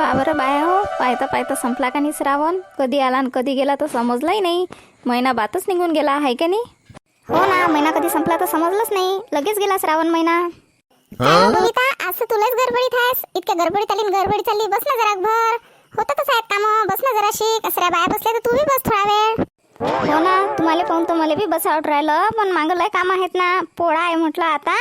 पहा बरं बाया हो. पाहता पाहता संपला का नाही श्रावण? कधी आला आणि कधी गेला तर समजलंही नाही. महिना बातच निघून गेला आहे का नाही? हो ना महिना कधी संपला तर समजलंच नाही. लगेच गेला श्रावण महिना. काय बबिता आज तर तुलाच गडबडीत आहेस. इतक्या गडबडीत आली आणि गडबडीत चालली. बस ना जरा भर होतं तसं आहेत काम. बस ना जराशी. कसऱ्या बाया बसल्या तर तू बी बस थोडा वेळ. हो ना तुम्हाला पाहून तर मला बी बसावट राहिलं पण मागं लय काम आहेत ना. पोळा आहे म्हटलं आता.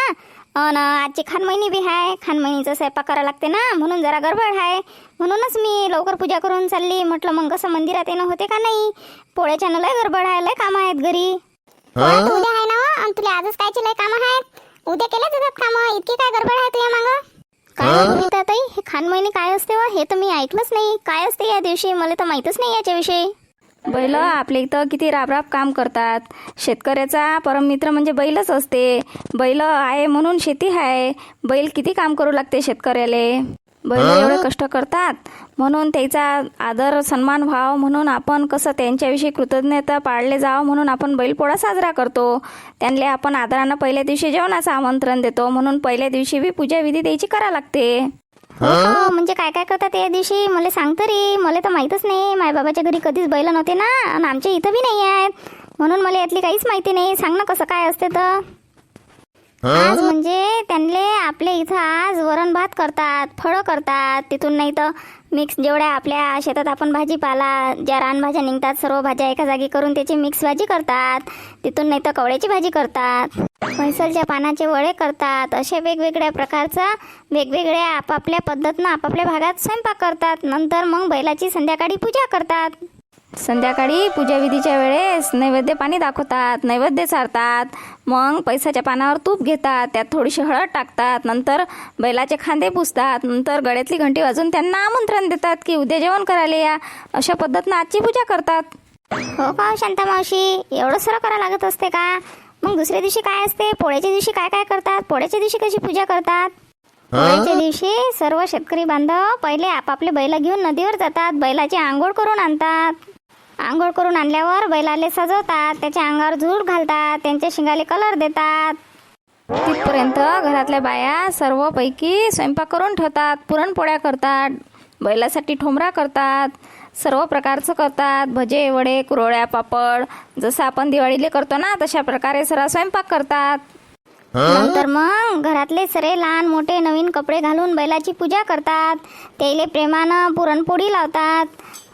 अन आजची खानमहिनी बी आहे खानमहिनीचा स्वयंपाक करायला लागते ना म्हणून जरा गडबड आहे म्हणूनच मी लवकर पूजा करून चालली. म्हटलं मग कसं मंदिरात येणं होते का नाही? पोळ्याच्या लय गडबड आहे लय काम आहेत घरी. उद्या आहे ना हो, आणि तुला आजच कायचे लय काम आहेत उद्या केले जातात काम. इतकी काय गडबड आहे तुझ्या मागं? काय ताई? हे खानमहिनी काय असते व हे तर मी ऐकलंच नाही. काय असते या दिवशी? मला तर माहीतच नाही याच्याविषयी. बैल आपल्या इथं किती राबराब काम करतात. शेतकऱ्याचा परममित्र म्हणजे बैलच असते. बैल आहे म्हणून शेती आहे. बैल किती काम करू लागते शेतकऱ्याले? बैल एवढे कष्ट करतात. म्हणून त्याचा आदर सन्मान व्हावं म्हणून आपण कसं त्यांच्याविषयी कृतज्ञता पाळले जावं म्हणून आपण बैलपोळा साजरा करतो. त्यांना आपण आदरानं पहिल्या दिवशी जेवणाचं आमंत्रण देतो. म्हणून पहिल्या दिवशी बी पूजाविधी द्यायची करा लागते. हो? म्हणजे काय काय करतात या दिवशी? मला सांग तरी मला तर माहीतच नाही. मायबाबाच्या घरी कधीच बैल नव्हते ना आणि आमच्या इथं बी नाही आहेत. म्हणून मला यातली काहीच माहिती नाही. सांग ना कसं काय असते तर. आज म्हणजे त्यांले आपल्या इथं आज वरण भात करतात फळं करतात. तिथून नाही तर मिक्स जेवढ्या आपल्या शेतात आपण भाजीपाला ज्या रानभाज्या निघतात सर्व भाज्या एका जागी करून त्याची मिक्स भाजी करतात. तिथून नाही तर कवळ्याची भाजी करतात. म्हैसलच्या पानाचे वडे करतात. असे वेगवेगळ्या प्रकारचा वेगवेगळ्या आपापल्या पद्धतीनं आपापल्या भागात स्वयंपाक करतात. नंतर मग बैलाची संध्याकाळी पूजा करतात. संध्याकाळी पूजाविधीच्या वेळेस नैवेद्य पाणी दाखवतात नैवेद्य चारतात मग पैसाच्या पानावर तूप घेतात त्यात थोडीशी हळद टाकतात नंतर बैलाचे खांदे पुसतात नंतर गळ्यातली घंटी वाजून त्यांना आमंत्रण देतात की उद्या जेवण करायला या. अशा पद्धतीनं आजची पूजा करतात. हो का हो शांता मावशी? एवढं सर करावं लागत असते का? मग दुसऱ्या दिवशी काय असते? पोळ्याच्या दिवशी काय काय करतात? पोळ्याच्या दिवशी कशी पूजा करतात? पोळ्याच्या दिवशी सर्व शेतकरी बांधव पहिले आपापले बैल घेऊन नदीवर जातात बैलाची आंघोळ करून आणतात. आंघोळ करून आणल्यावर बैलाले सजवतात त्याच्या अंगावर झूड घालतात त्यांच्या शिंगाले कलर देतात. तिथपर्यंत घरातल्या बाया सर्वपैकी स्वयंपाक करून ठेवतात पुरणपोळ्या करतात बैलासाठी ठोमरा करतात सर्व प्रकारचं करतात. भजे वडे कुरोळ्या पापड जसं आपण दिवाळीले करतो ना तशा प्रकारे सर्व स्वयंपाक करतात. नंतर मग घरातले सरे लहान मोठे नवीन कपडे घालून बैलाची पूजा करतात. त्याले प्रेमानं पुरणपोळी लावतात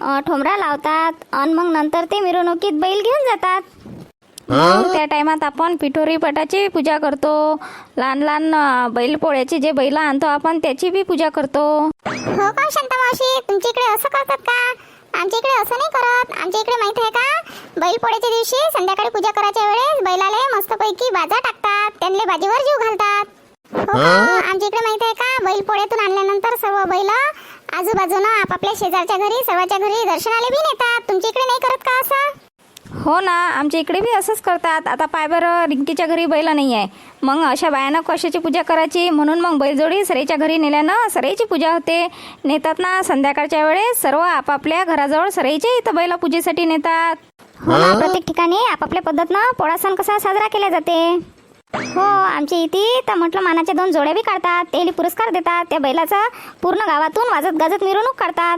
अं, ठोंबरा लावतात आणि मग नंतर ते मिरवणुकीत बैल घेऊन जातात. मग त्या टायमात आपण पिठोरी पटाची पूजा करतो. लहान लहान अं, बैलपोळ्याचे जे बैल आणतो आपण त्याची बी पूजा करतो. हो का शांता मावशी? तुमच्या इकडे असं करतात का? आमच्या इकडे असं नाही करत. आमच्या इकडे माहीत आहे का? बैल पोळ्याच्या दिवशी संध्याकाळी पूजा करायच्या वेळेस बैलाले मस्तपैकी बाजा टाकतात. त्यांना बाजीवर जीव घालतात. हो का? आमच्या इकडे माहीत आहे का? बैल पोळ्यातून आणल्यानंतर सर्व बैल आजूबाजूनं आपापल्या शेजारच्या घरी सर्वांच्या घरी दर्शनाला बी नेतात. तुमच्या इकडे नाही करत का असं? हो ना आमच्या इकडे बी असंच करतात. आता पाय बरं रिंकीच्या घरी बैल नाही आहे. मग अशा बायानं कशाची पूजा करायची? म्हणून मग बैलजोडी सरेच्या घरी नेल्यानं सरेची पूजा होते. नेतात ना संध्याकाळच्या वेळेस सर्व आपापल्या घराजवळ सरेच्या इथं बैला पूजेसाठी नेतात. हो ना प्रत्येक ठिकाणी आपापल्या पद्धतीनं पोळा सण कसा साजरा केला जाते? हो आमच्या इथे तर म्हटलं मानाच्या दोन जोड्या बी काढतात त्याला पुरस्कार देतात त्या बैलाचा पूर्ण गावातून वाजत गाजत मिरवणूक काढतात.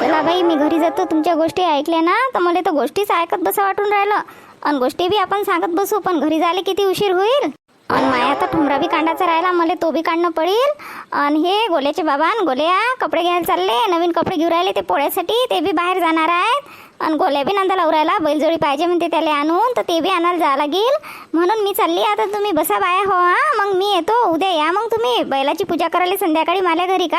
चला बाई मी घरी जातो तुमच्या गोष्टी ऐकल्या ना तर मला तर गोष्टीच ऐकत बसा वाटून राहिलं. आणि गोष्टी बी आपण सांगत बसू पण घरी जायला किती उशीर होईल? आणि माया तर ठुमरा बी कांडाचा राहिला मला तो बी काढणं पडेल. आणि हे गोल्याचे बाबा आणि गोल्या कपडे घ्यायला चालले नवीन कपडे घेऊन राहिले ते पोळ्यासाठी ते बी बाहेर जाणार आहेत. आणि गोल्या बी नंदा लावरायला बैलजोडी पाहिजे म्हणते त्याला आणून तर ते बी आणायला जावं लागेल. म्हणून मी चालली आता तुम्ही बसा बाया हो हा. मग मी येतो उद्या या मग तुम्ही. बैलाची पूजा करायला संध्याकाळी माझ्या घरी का?